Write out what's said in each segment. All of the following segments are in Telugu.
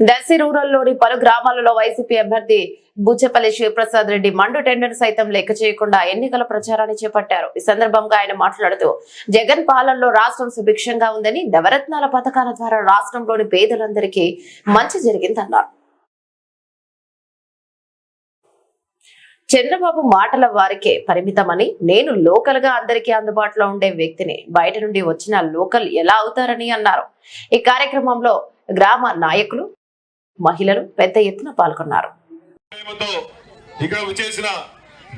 దర్శి రూరల్లోని పలు గ్రామాలలో వైసీపీ అభ్యర్థి బుచ్చపల్లి శివప్రసాద్ రెడ్డి మండు టెండర్ సైతం లెక్క చేయకుండా ఎన్నికల ప్రచారాన్ని చేపట్టారు. ఈ సందర్భంగా ఆయన మాట్లాడుతూ జగన్ పాలనలో రాష్ట్రం సుభిక్షంగా ఉందని నవరత్నాల పథకాల ద్వారా రాష్ట్రంలోని పేదలందరికీ మంచి జరిగిందన్నారు. చంద్రబాబు మాటల వారికే పరిమితమని నేను లోకల్గా అందరికీ అందుబాటులో ఉండే వ్యక్తిని బయట నుండి వచ్చిన లోకల్ ఎలా అవుతారని అన్నారు. ఈ కార్యక్రమంలో గ్రామ నాయకులు మహిళలు పెద్ద ఎత్తున పాల్గొన్నారు. ఇక్కడ వచ్చేసిన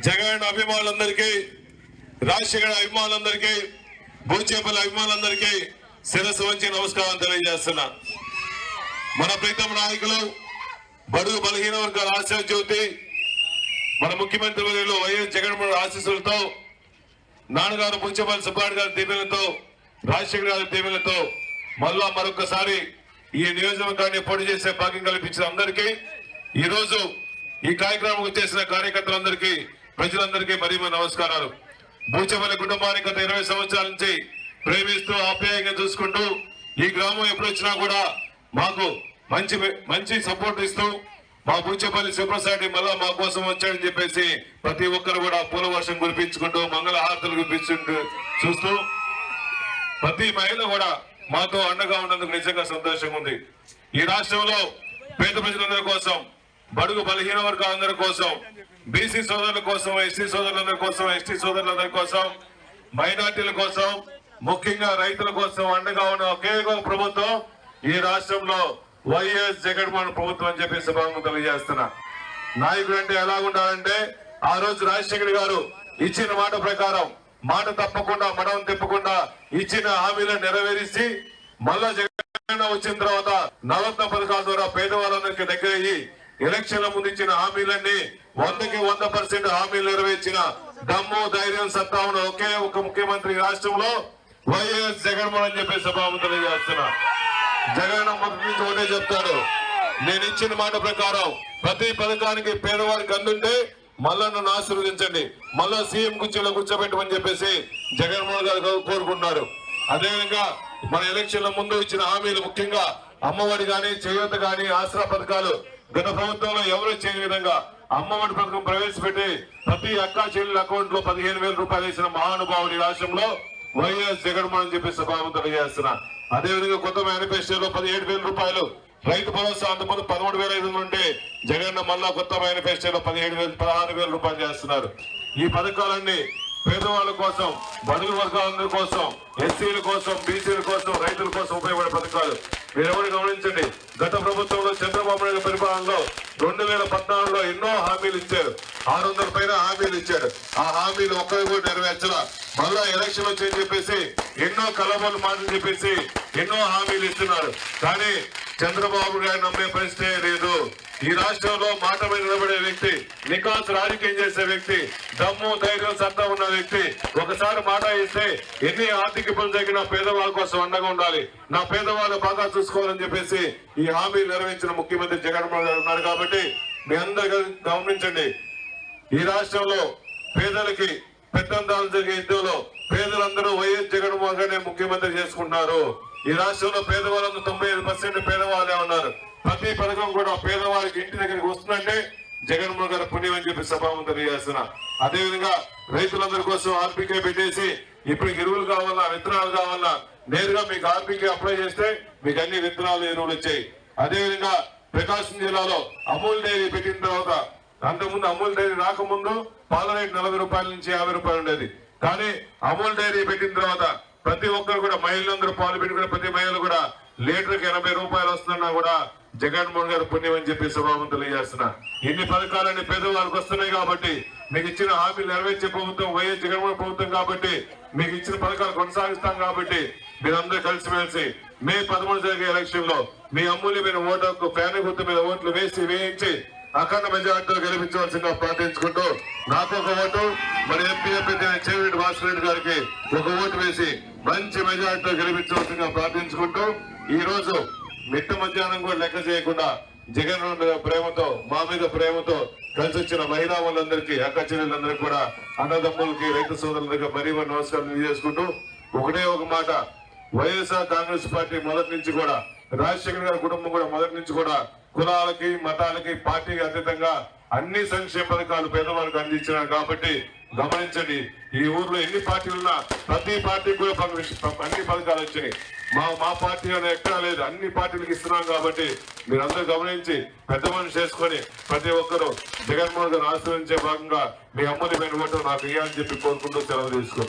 జగన్ అభిమానులందరికీ రాజశేఖర అభిమానులందరికీ భూచేపల్లి అభిమానులందరికీ శిరస్సు వంచి నమస్కారం తెలియజేస్తున్నా. మన ప్రీతం నాయకులు బడుగు బలహీన వర్గాల ఆశ జ్యోతి మన ముఖ్యమంత్రి వర్యులు వైఎస్ జగన్మోహన్ ఆశీస్సులతో నాన్నగారు పుంచపల్లి సుబ్బారెడ్డి గారి దీవెనలతో రాజశేఖర గారి దీవెనలతో మళ్ళా మరొకసారి ఈ నియోజకవర్గాన్ని పోటీ చేసే భాగ్యం కల్పించిన అందరికీ ఈరోజు ఈ కార్యక్రమం వచ్చేసిన కార్యకర్తలందరికీ ప్రజలందరికీ మరీ మరి నమస్కారాలు. బూచపల్లి కుటుంబానికి గత ఇరవై సంవత్సరాల నుంచి ప్రేమిస్తూ ఆప్యాయంగా చూసుకుంటూ ఈ గ్రామం ఎప్పుడు వచ్చినా కూడా మాకు మంచి మంచి సపోర్ట్ ఇస్తూ మా బూచపల్లి శివప్రసాద్ మళ్ళా మా కోసం వచ్చాడని చెప్పేసి ప్రతి ఒక్కరు కూడా పూల వర్షం కురిపించుకుంటూ మంగళ హారతులు కురిపించుకుంటూ చూస్తూ ప్రతి మహిళ కూడా మాతో అండగా ఉన్నందుకు నిజంగా సంతోషంగా ఉంది. ఈ రాష్ట్రంలో పేద ప్రజలందరి కోసం బడుగు బలహీన వర్గాలందరి కోసం బీసీ సోదరుల కోసం ఎస్టీ సోదరులందరి కోసం ఎస్టీ సోదరులందరి కోసం మైనార్టీల కోసం ముఖ్యంగా రైతుల కోసం అండగా ఉన్న ఒకే ఒక ప్రభుత్వం ఈ రాష్ట్రంలో వైఎస్ జగన్మోహన్ ప్రభుత్వం అని చెప్పి సభాము తెలియజేస్తున్నా. నాయకుడు అంటే ఎలా ఉండాలంటే ఆ రోజు రాజశేఖర్ గారు ఇచ్చిన మాట ప్రకారం మాట తప్పకుండా మడం తిప్పకుండా ఇచ్చిన హామీలను నెరవేరిసి మళ్ళా జగన్ వచ్చిన తర్వాత నవరత్న పథకాల ద్వారా పేదవాళ్ళకి దగ్గర అయ్యి ఎలక్షన్ల ముందు ఇచ్చిన హామీలన్నీ వందకి వంద పర్సెంట్ హామీలు నెరవేర్చిన దమ్ము ధైర్యం సత్తా ఉన్న ఒకే ఒక ముఖ్యమంత్రి రాష్ట్రంలో వైఎస్ జగన్మోహన్ అని చెప్పి సభాము చేస్తున్నా జగన్ నుంచి ఒకటే చెప్తాడు. నేను ఇచ్చిన మాట ప్రకారం ప్రతి పథకానికి పేదవారికి అందుంటే మళ్ళా నన్ను ఆశీర్వదించండి. మళ్ళా సీఎం కుర్చీలో కూర్చోబెట్టమని చెప్పేసి జగన్మోహన్ గారు కోరుకుంటున్నారు. అదేవిధంగా మన ఎలక్షన్ల ముందు ఇచ్చిన హామీలు ముఖ్యంగా అమ్మఒడి కానీ చేయూత కానీ ఆసరా పథకాలు గత ప్రభుత్వంలో ఎవరు చేయని విధంగా అమ్మఒడి పథకం ప్రవేశపెట్టి ప్రతి అక్కా చెల్లెల అకౌంట్లో పదిహేను వేల రూపాయలు వేసిన మహానుభావుడి రాష్ట్రంలో వైఎస్ జగన్మోహన్ చెప్పి సభాము చేస్తున్నా అదేవిధంగా కొత్త మేనిఫెస్టోలో పదిహేడు వేల రూపాయలు రైతు భరోసా అందుకున్న పదమూడు వేల ఐదు నుండి జగన్ మళ్ళా కొత్త మేనిఫెస్టోలో పదిహేడు వేలు పదహారు వేల రూపాయలు చేస్తున్నారు. ఈ పథకాలన్నీ పేదవాళ్ళ కోసం బడుగు వర్గాలందరి కోసం ఎస్సీల కోసం బీసీల కోసం రైతుల కోసం ఉపయోగపడే పథకాలు. మీరెవరు గమనించండి? గత ప్రభుత్వంలో చంద్రబాబు నాయుడు పరిపాలనలో రెండు వేల పద్నాలుగులో ఎన్నో హామీలు ఇచ్చారు. ఆరు వందల పైన హామీలు ఇచ్చారు. ఆ హామీలు ఒక్కరు కూడా నెరవేర్చలా. మళ్ళా ఎలక్షన్ వచ్చని చెప్పేసి ఎన్నో కలబోలు మాటలు చెప్పేసి ఎన్నో హామీలు ఇస్తున్నారు. కానీ చంద్రబాబు గారు నమ్మే పరిస్థితే లేదు. ఈ రాష్ట్రంలో మాట మీద నిలబడే వ్యక్తి నికాస్ రాజకీయం చేసే వ్యక్తి దమ్ము ధైర్యం సత్తా ఉన్న వ్యక్తి ఒకసారి మాట ఇస్తే ఎన్ని ఆర్థిక ఇబ్బంది జరిగినా పేదవాళ్ళ కోసం అండగా ఉండాలి. నా పేదవాళ్ళు బాగా చూసుకోవాలని చెప్పేసి ఈ హామీ నెరవేర్చిన ముఖ్యమంత్రి జగన్మోహన్ గారు ఉన్నారు కాబట్టి మీ అందరు గమనించండి. ఈ రాష్ట్రంలో పేదలకి పెద్దందాలు జరిగే యుద్ధంలో పేదలందరూ వైఎస్ జగన్మోహన్ గారిని ముఖ్యమంత్రి చేసుకుంటున్నారు. ఈ రాష్ట్రంలో పేదవాళ్ళందరూ తొంభై ఐదు పర్సెంట్ పేదవాళ్ళే ఉన్నారు. ప్రతి పథకం కూడా పేదవాళ్ళకి ఇంటి దగ్గరికి వస్తుందంటే జగన్మోహన్ గారు పుణ్యం అని చెప్పి సభాము తెలియజేస్తున్నా అదేవిధంగా రైతులందరి కోసం ఆర్బీకే పెట్టేసి ఇప్పుడు ఎరువులు కావాలా విత్తనాలు కావాలా నేరుగా మీకు ఆర్బీకే అప్లై చేస్తే మీకు అన్ని విత్తనాలు ఎరువులు వచ్చాయి. అదేవిధంగా ప్రకాశం జిల్లాలో అమూల్ డైరీ పెట్టిన తర్వాత అంతకుముందు అమూల్ డైరీ రాకముందు పాల రేటు నలభై రూపాయల నుంచి యాభై రూపాయలు ఉండేది. కానీ అమూల్ డైరీ పెట్టిన తర్వాత ప్రతి ఒక్కరు కూడా మహిళలందరూ పాలు పెట్టుకుని ప్రతి మహిళలు కూడా లీటర్కి ఎనభై రూపాయలు వస్తున్నా కూడా జగన్మోహన్ గారు పుణ్యం అని చెప్పి సభావం తెలియజేస్తున్నా. ఇన్ని పథకాలన్నీ పేదవాళ్ళకి వస్తున్నాయి కాబట్టి మీకు ఇచ్చిన హామీలు నెరవేర్చే ప్రభుత్వం వైఎస్ జగన్మోహన్ ప్రభుత్వం కాబట్టి మీకు ఇచ్చిన పథకాలు కొనసాగిస్తాం కాబట్టి మీరందరూ కలిసిమెలిసి మే పదమూడు జరిగే ఎలక్షన్లో మీ అమూల్యమైన ఓటు ఫ్యాన్ గుర్తు మీద ఓట్లు వేసి వేయించి అఖండ మెజార్టీతో గెలిపించవలసిందిగా ప్రార్థించుకుంటూ నాకు ఒక ఓటు మరి ఎంపీ ఎంపీ అయిన చెవిరెడ్డి భాస్కర్ రెడ్డి గారికి ఒక ఓటు వేసి మంచి మెజార్టీతో గెలిపించవలసిందిగా ప్రార్థించుకుంటూ ఈ రోజు మిట్ట మధ్యాహ్నం కూడా లెక్క చేయకుండా జగన్ మీద ప్రేమతో మా మీద ప్రేమతో కలిసి వచ్చిన మహిళా వాళ్ళందరికీ అక్క చెల్లెలందరికీ కూడా అన్నదమ్ములకి రైతు సోదరులకి మరీ మరి నమస్కారం తెలియజేసుకుంటూ ఒకటే ఒక మాట. వైఎస్ఆర్ కాంగ్రెస్ పార్టీ మొదటి నుంచి కూడా రాజశేఖర్ గారి కుటుంబం కూడా మొదటి నుంచి కూడా కులాలకి మతాలకి పార్టీకి అతీతంగా అన్ని సంక్షేమ పథకాలు పేదవాళ్ళకి అందించినారు కాబట్టి గమనించండి ఈ ఊర్లో ఎన్ని పార్టీలు ఉన్నా ప్రతి పార్టీకి కూడా అన్ని పథకాలు వచ్చినాయి మా మా పార్టీ అనే ఎక్కడా లేదు. అన్ని పార్టీలకు ఇస్తున్నాం కాబట్టి మీరందరూ గమనించి పెద్ద మనిషి చేసుకొని ప్రతి ఒక్కరూ జగన్మోహన్ గారు ఆశ్రయించే భాగంగా మీ అమ్మని వెనుగొట్టు నాకు ఇవ్వాలని చెప్పి కోరుకుంటూ సెలవు తీసుకున్నాను